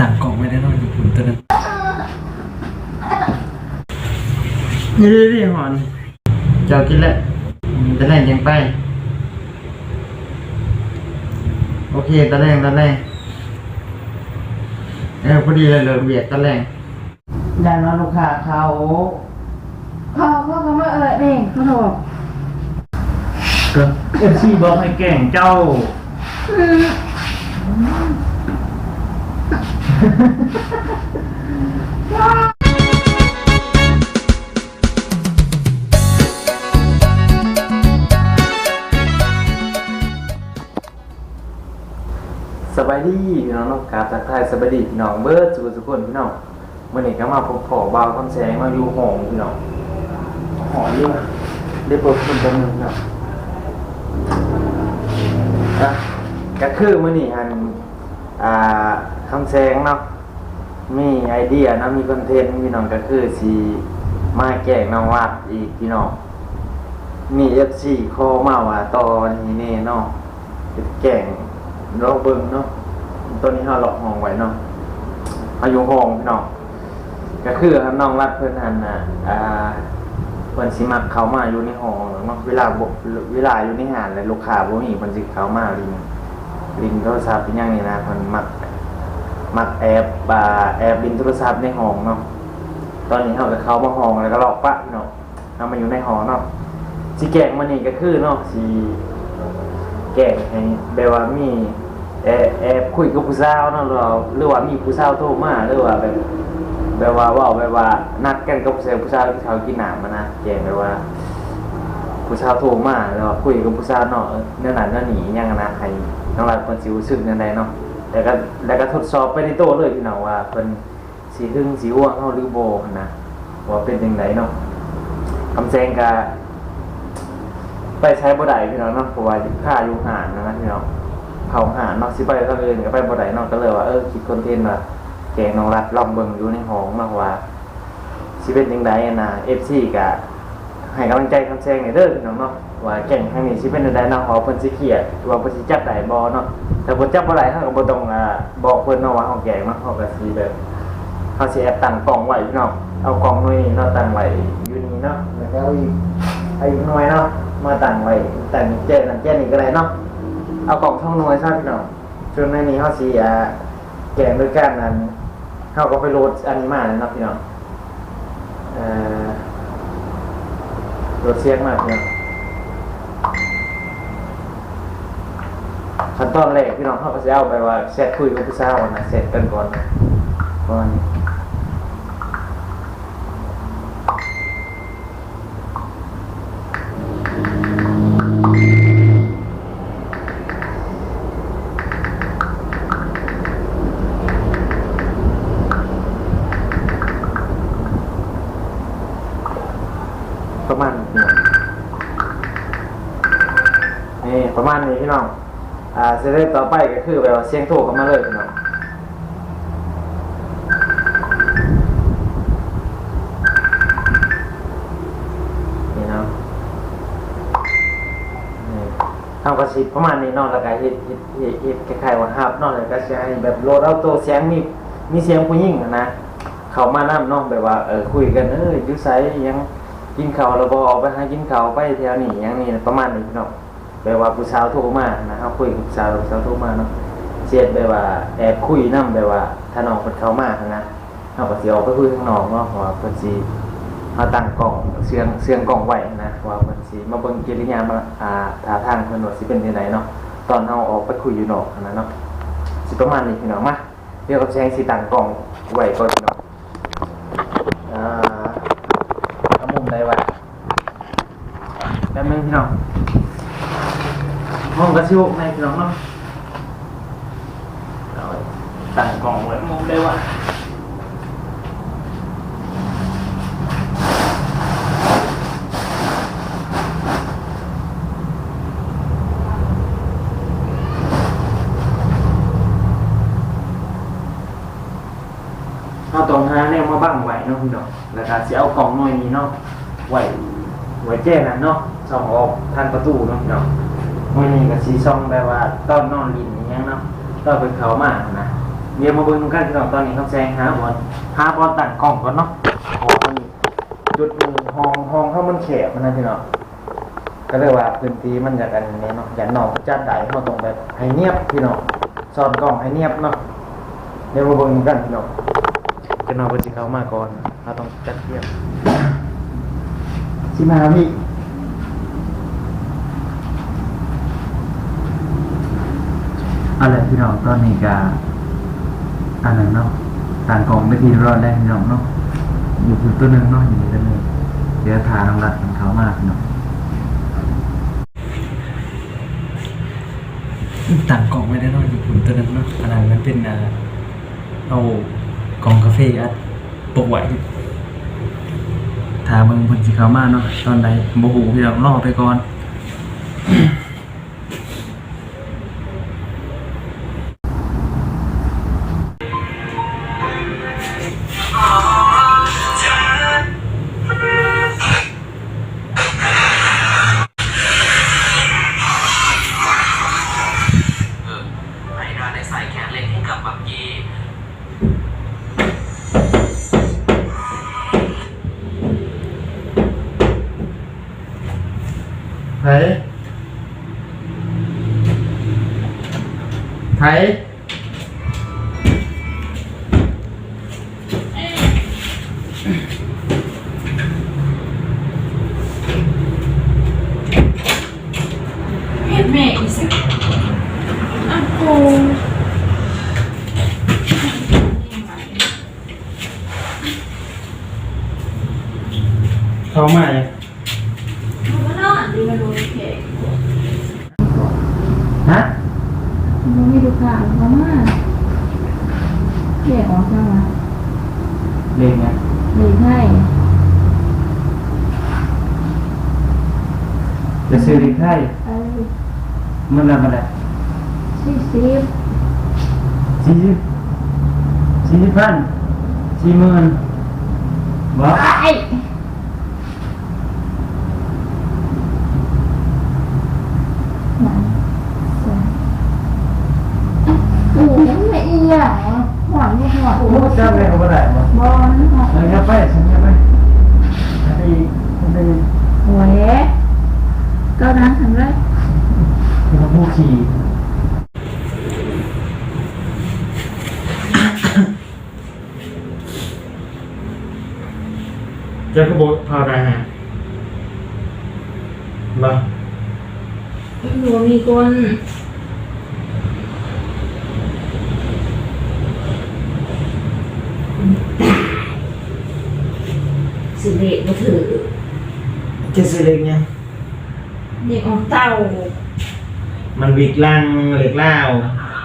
ต่างกล่องไม่ได้นอนอยู่คุณตัวนั้นนี่ดิหอน เจ้ากินแล้วตะแรงยังไป โอเคตะแรงตะแรงเออพอดีเลยเลยเบียดตะแรงยันว่าลูกค้าเขาเขาเขาก็มาเออเองเขาบอกเอฟซีบอกให้แก่งเจ้า สบายดีพี่น้องน้องกราบทักทายสบายดีพี่น้องเบิร์ดสุขสุขคนพี่น้องเมื่อนี้ก็มาพบขอบาวคำแสงมาอยู่ห้องพี่น้องหอเยอะได้เปิดคนจำนวนพี่น้องอะก็คือมื่อนี้ฮันอ่า คำแสงเนาะมีไอเดียเนาะมีคอนเทนต์พี่น้องก็คือสีมาแกล้งน้องวัดอีกพี่น้องมีเอฟซีโคมาว่าตอนนี้แน่เนาะเป็นแกล้งเราเบิ่งเนาะตัวนี้เราหลอกห้องไว้เนาะอายุห้องพี่น้องก็คือครับน้องรัดเพื่อนหันน่ะอ่าเพิ่นสิมักเขามาอยู่ในห้องเนาะเวลาบเวลาอยู่ในหานแล้วลูกค้าบ่มีเพิ่นสิเขามาลิงลิงโทรศัพท์เป็นยังนี่นะเพิ่นมัก มักแอบอ่าแอบลินโทรศัพท์ในห้องเนาะตอนนี้เฮาก็เข้ามาห้องแล้วก็ลอกปะพี่น้องเอามาอยู่ในห้องเนาะสิแกงมันนี่ก็คือเนาะสิแกงให้แบบว่ามีแอบแอบคุยกับผู้สาวเนาะหรือว่าหรือว่ามีผู้สาวโทรมาหรือว่าแบบแบบว่าว่าแบบว่านัดกันกับผู้สาวผู้สาวที่เขากินหนามมานะแกงแบบว่าผู้สาวโทรมาแล้วว่าคุยกับผู้สาวเนาะเอเนื้อหนันเนื้อหนียังนะให้น้องรักคนสิวซึ่งนั่นใดเนาะ แต่ก็แล้วก็ทดสอบไปในโต้เลยพี่น้องว่าเพิ่นสีหึงสีห่วงเฮาหรือโบนะว่าเป็นจังไดเนาะคำแซงกะไปใช้บ่ได้พี่น้องเนาะเพราะว่าค่าอยู่ห่างนะนะพี่น้องเผาห่างเนาะสิไปทางอื่นก็ไปบ่ได้เนาะก็เลยว่าเออคิดคอนเทนต์ว่าแกงน้องรัดลองเบิ่งอยู่ในห้องเนาะว่าสิเป็นจังไดอะนะ FC ก็ให้กำลังใจคำแซงให้เด้อพี่น้องเนาะ ว่าแก่งทางนี้สิเป็นไดเนาะขอเพิ่นสิเครียดว่าเพิ่นสิจับได้บ่เนาะถ้าเพิ่นจับบ่ได้เฮาก็บ่ต้องอ่าบอกเพิ่นเนาะว่าเฮาแกงเนาะเฮาก็สิแบบเฮาสิแอบตั้งกล้องไว้พี่น้องเอากล้องไว้เนาะตั้งไว้อยู่นี่เนาะแล้วก็เอาอีกไอ้หน่วยเนาะมาตั้งไว้ตั้งเจนั่นเจนี่ก็ได้เนาะเอากล่องท่องหน่วยซะพี่น้องส่วนในนี้เฮาสิอ่าแกงด้วยกันนั้นเฮาก็ไปโหลดอันนี้มาเลยเนาะพี่น้องเอ่อโหลดเสียงมาพี่น้อง ขั้นตอนแรกพี่น้องเขาก็จะเอาไปว่าแชทคุยกับผู้สาวนะเสร็จกันก่อนนะก่อน เสร็จต่อไปก็คือแบบว่าเสียงโทรเข้ามาเลยพี่น้องนี่เนาะนี่ทำกระสิบประมาณนี้นอนแล้วก็เฮ็ดเฮ็ดเฮ็ดคล้ายๆว่าฮับนอนแล้วก็ใช้แบบโหลดเอาตัวเสียงมีมีเสียงผู้หญิงอะนะเขามานํเนาะแบบว่าเออคุยกันเอออยู่ไสยังกินข้าวแล้วบออกไปหากินข้าวไปแถวนี้อย่างนี้ประมาณนี้พี่น้อง แบบว่าผู้สาวโทรมานะครับคุยกับผู้สาวผู้สาวโทรมาเนาะเสียดแบบว่าแอบคุยนํแบบว่าถ้าน้องเพิ่นเขามากนะเฮาก็สิออกไปคุยข้างนอกเนาะว่าเพิ่นสิเฮาตั้งกล้องเสียงเสียงกล้องไหวนะว่าเพิ่นสิมาเบิ่งกิริยามาอ่าท่าทางเพิ่นว่าสิเป็นจังไดเนาะตอนเฮาออกไปคุยอยู่นอกนะเนาะสิประมาณนี้พี่น้องมาเดี๋ยวกับแซงสิตั้งกล้องไหวก่อนพี่น้อง สิเอากล่องหน่อยนี้เนาะไว้ไว้แจ้นั่นเนาะช่องออกทางประตูเนาะพี่น้อง มื่อนี้ก็สีช่องแบบว่าตอนนอนลินอย่างเงี้ยเนาะตอนเป็นเขามากนะเดี๋ยวมาเบิ่งกันพี่น้องตอนนี้คำแซงหาบอลหาบอลตั้งกล้องก่อนเนาะเพราะว่ามันจุดหนึ่งห้องห้องเขามันแคบมันนะพี่น้องก็เลยว่าพื้นที่มันอยากกันนี้เนาะอย่าหนองจัดได้เขาต้องแบบให้เนียบพี่น้องสอดกล้องให้เนียบเนาะเดี๋ยวมาเบิ่งกันพี่น้องจะนอนเพิ่นสิเขามาก่อนเราต้องจัดเทียบสิมาพี่ อาละพี่น้องตอนนี้ก็อันนั้นเนาะต่างกองไม่ทีรอดแล้วพี่น้องเนาะอยู่คือตัวหนึงเนาะอยู่นี่ตัวหนึงเดี๋ยวทาน้องรัดของเขามากพี่น้องต่างกองไม่ได้เนาะอยู่คือตัวนึงเนาะอันนั้นมันเป็นอ่าเอากองกาแฟอัดปกไว้ทาเบิ่งเพิ่นสิเข้ามากเนาะตอนใดบ่ฮู้พี่น้องรอไปก่อน ไผไผ เห็นแม่อีสักอะโอ้ เขามาเนี่ย มันก็นอนดูมันดูเพลง ฮะ มันไม่ดูข่าวเขามาเรียกออกจังวะเล่นไงหรือให้จะซื้อเล็กไทยเอ้ยมันละมันละสี่สิบสี่สิบสี่สิบพันสี่หมื่นบ่ไอ้หนังเสียโอ้โหไม่เอียงหวังไม่หวัง โอ้จำเลยเขาบ่ได้บ่ บอลหวัง เอาเงี้ยไปฉันเงี้ยไปอันนี้อันนี้ หวยก็ดังทำไร คือผู้ขี่จะขบวนพาได้ฮะบ่หนูมีคนสิเด็กมาถือจะซื้อเล็กเนี่ย เด็กออกเต่า มัน วิกลังเล็กเล่า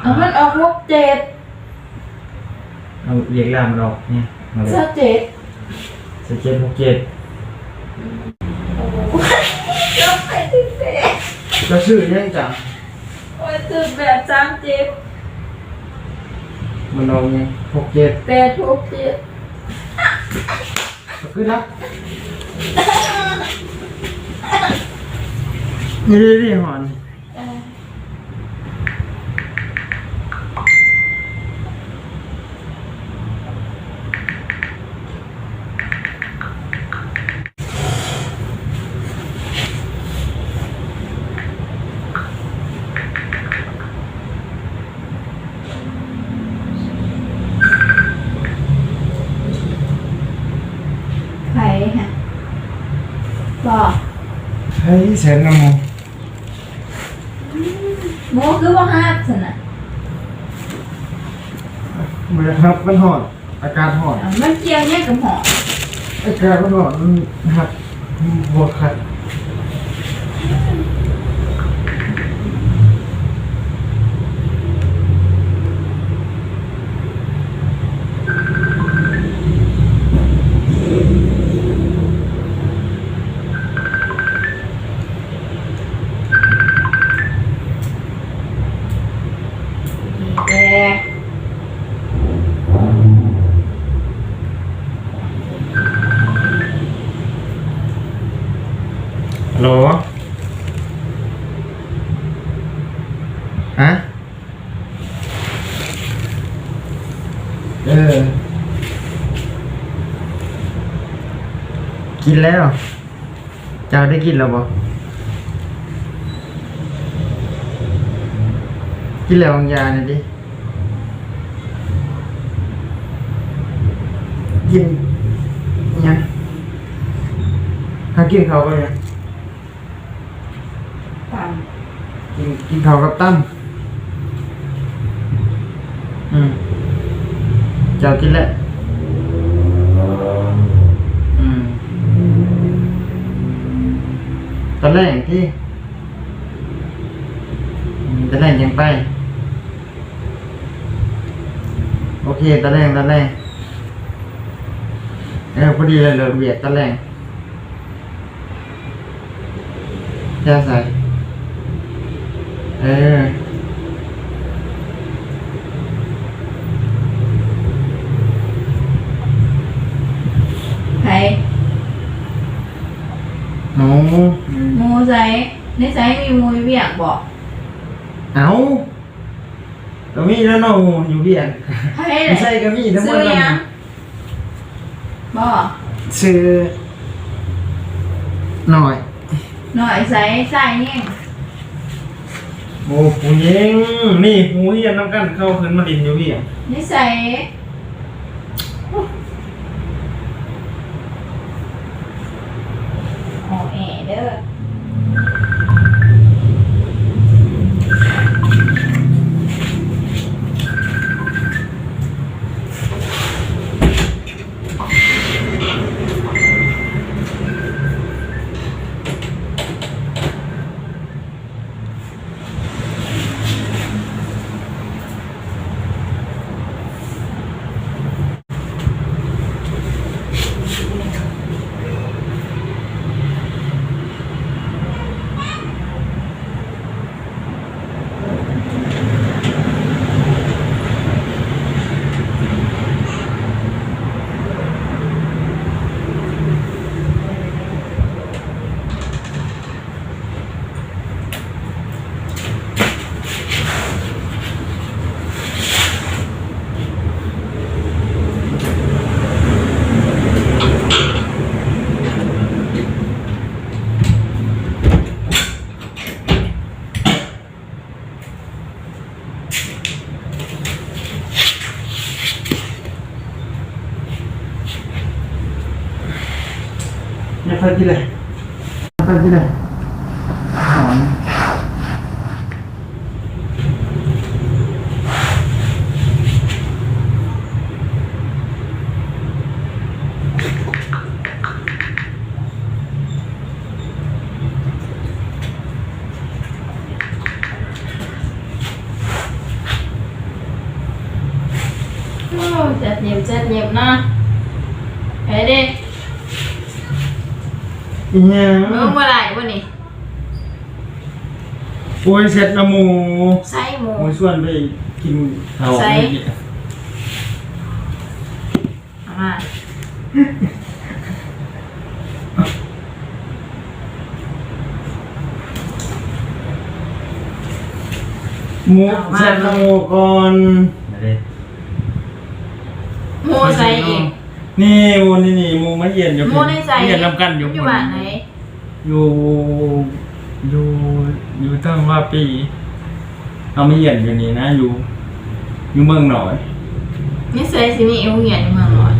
เอามันออกหกเจ็ดเอาเล็กเล่ามันออกเนี่ยมาเลยเสื้อเจ็ดสเจ็ดหกเจ็ดโอ้โหยกไปที่เจ็ดก็ซื้อยังจังโอ้ยตื่นแบบสามเจ็ดมันออกเนี่ยหกเจ็ดแปดหกเจ็ดก็คือนะนี่ดิหอน เออ ใครฮะบอก เฮ้ยเสร็จแล้วโมโมคือว่าห้าสนะเมื่อครับมันหอนอากาศหอนอะมันเกี่ยวเนี่ยกับหออากาศมันหอนมันหักบวกขัด แล้ว เจ้าได้กินแล้วบ่กินแล้วบางยาเนี่อยดิ กินอิหยังถ้ากินเขาวก็ยังตามกินกินเขาวกับตั้มอืมเจ้ากินแล้วอืม ตอนแรกที่อืมตอนแรกยังไปโอเคตอนแรกตอนแรกเออพอดีเลยเหลือเวียดตอนแรกแค่ใส่เออไผหนูอืม หมูใส่ในใส่มีหมูเวียกบอกเอาก็มีแล้วเนาะอยู่เวียดไผไม่ใช่ก็มีทั้งหมซื้ดอนั่นยังบอกซื้อหน่อยหน่อยใส่ใส่นี่โอ้ผู้หญิงนี่ผู้เฮียนน้ำกันเข้าขึ้นมาดินอยู่เวียดนิสัยโอ้แอเด้อ ไม่ค่อยกินเลยไม่ค่อยกินเลยหอน โอ้จัดเย็บจัดเย็บนะไปเด้ อีหยังเมื่อเมื่อไหร่วันนี้โอ้ยเสร็จและหมูใส่หมู หมูส่วนไปกินข้าวใส่ไม่กินเอามาหมูเสร็จและหมูก่อนหมูใส่เอง นี่หมูนี่นี่หมูมาเย็นอยู่หมูในใส่เย็นนำกันอยู่อยู่บ้านไหนอยู่อยู่อยู่ตั้งว่าปีเอาไม่เย็นอยู่นี่นะอยู่อยู่เมืองหน่อยนี่ใส่สิมีเอวเหียนอยู่เมืองหน่อย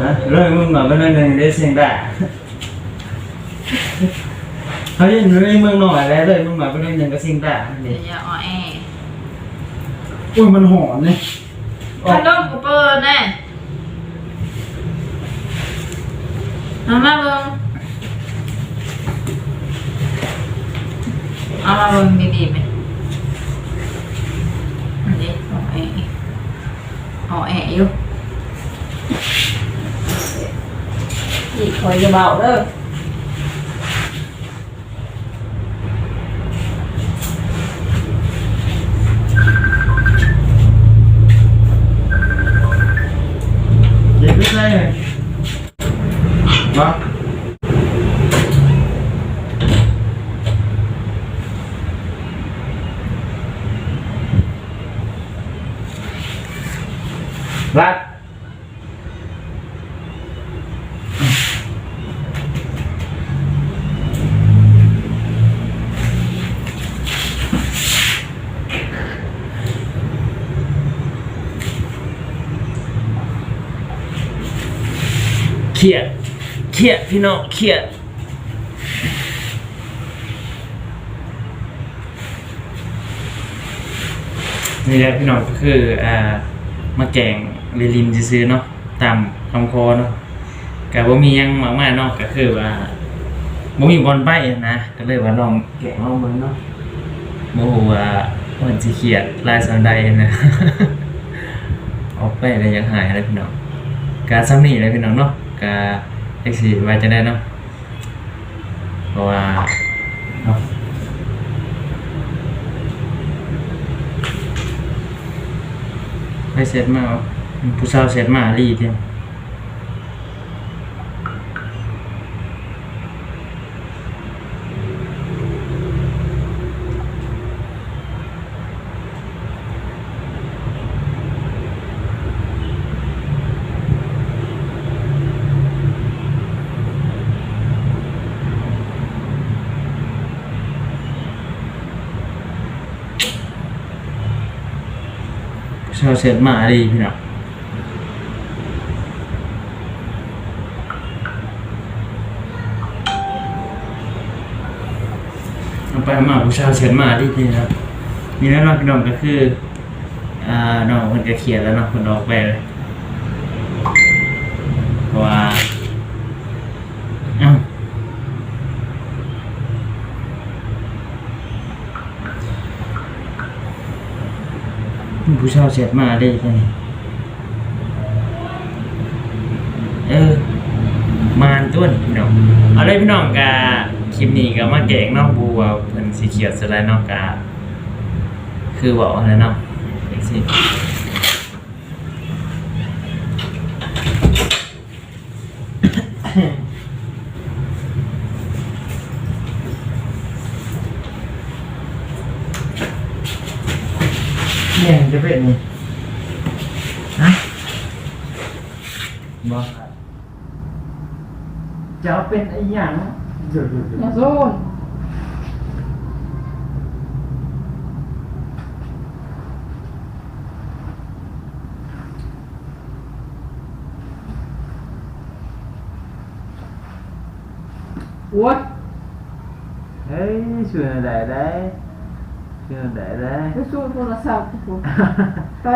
นะเรื่องเมืองหน่อยก็นั่นเองได้เสียงได้เขาเย็นอยู่ในเมืองหน่อยแล้วเลยเมืองหน่อยก็นั่นเองก็เสียงได้เดี๋นี่ยวจะเอาแอร์อุ้ยมันหอนเลยออพักดลมกูเปิดแน่ เอามาเบิ่งเอามาเ来。切。 เครียดพี่น้องเครียดนี่แหละพี่น้องก็คืออ่ามาแกงเรลินซื้อเนาะตามคำคอเนาะก็บ่มียังมากมายเนาะก็คือว่าบ่มีบอลไปนะก็เลยว่าลองแกงลองเบิ่งเนาะบ่ฮู้ว่ามันสิเครียดลายสันใดนะออกไปแล้วยังหายเลยพี่น้องกาซ้ำนี่เลยพี่น้องเนาะกาเอ็กซี่ไว้จะได้เนาะเพราะว่าเนาะไปเสร็จมาเอาผู้สาวเสร็จมาลีเดียว ชาวเซนมาดีพี่น้องเอาไปมาผู้ชาวเซนมาดีพี่นะครับนี่แน่นอนพี่น้องก็คืออ่าน้องคนกระเขียนแล้วเนาะคนออกไปเลยเพราะว่าเอ้า ผู้ชาเสียมาได้ยังไงเออ มานต้นพี่น้องเอาเลยพี่น้องกาคลิปนี้ก็มาแกงเนอกบัวเพิ่นสีเขียวสไลด์น้อกกาคือบอกอะไรเนาะเอ็ก เนี่ยจะเป็นนี่ฮะบอกจะเอาเป็นไอ้หยังเดี๋ยวอย่าๆโซนโอ๊ยๆเฮ้ยช่วยหน่อยได้ ได้ช่วยหน่อยได้ได้ไปสู้โทรศัพท์กูไป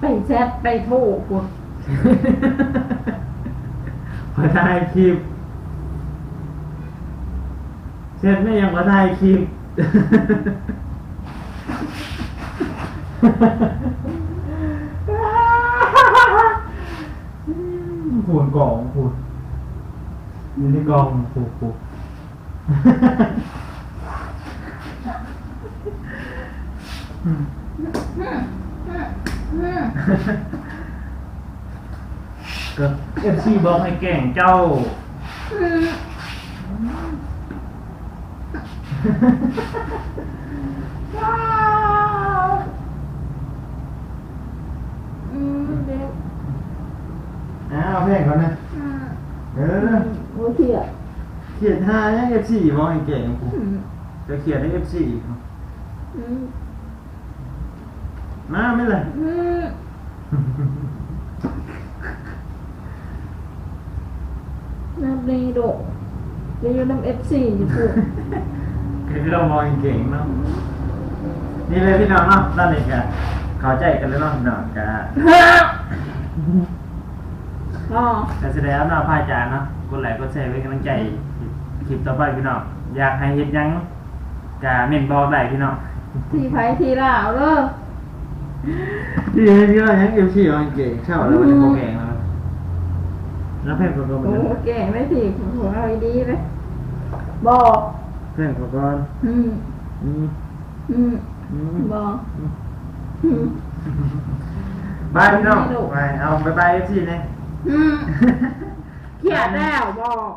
ไงบ้าหึจะเป็นไงไปแชทไปโทรกูพอถ่ายคลิปเสร็จไม่ยังพอถ่ายคลิปผูนกล่องผูนอยู่ในกล่องผูกผูก ก็เอฟซีบอกให้แก่งเจ้าอืมเด็กอ้าวเพลงก่อนนะอืมเออโอ้เขียดเขียนห้าเอฟซีบอกให้แก่งกูอืมจะเขียนให้เอฟซีอืม มาไม่เลยอืมนับในโดดเรียนอยู่น้ำเอฟซีอยู่พวกคือเรามองเก่งเนาะนี่เลยพี่น้องเนาะด้านนี้กะเข้าใจกันแล้วเนาะพี่น้องกะอ๋อการแสดงเนาะพระอาจารย์เนาะกดไลค์กดแชร์ไว้กำลังใจคลิปต่อไปพี่น้องอยากให้เฮ็ดหยังกะเม่นบอกได้พี่น้องทีไผทีลาวเด้อ ที่ให้พี่น้องยังเอฟซีมองเก่งเช่าแล้ววันนี้โปรแกงแล้วแล้วเพื่อนเขาก็เหมือนโอ้กันเก่งไม่ทีของเราดีไหมบอกเพื่อนเขาก็อืมอืมอืมอืมบอกอืมบายพี่น้องไปเอาบายบายเอฟซีเนี่ยอืมเขียนแล้วบอก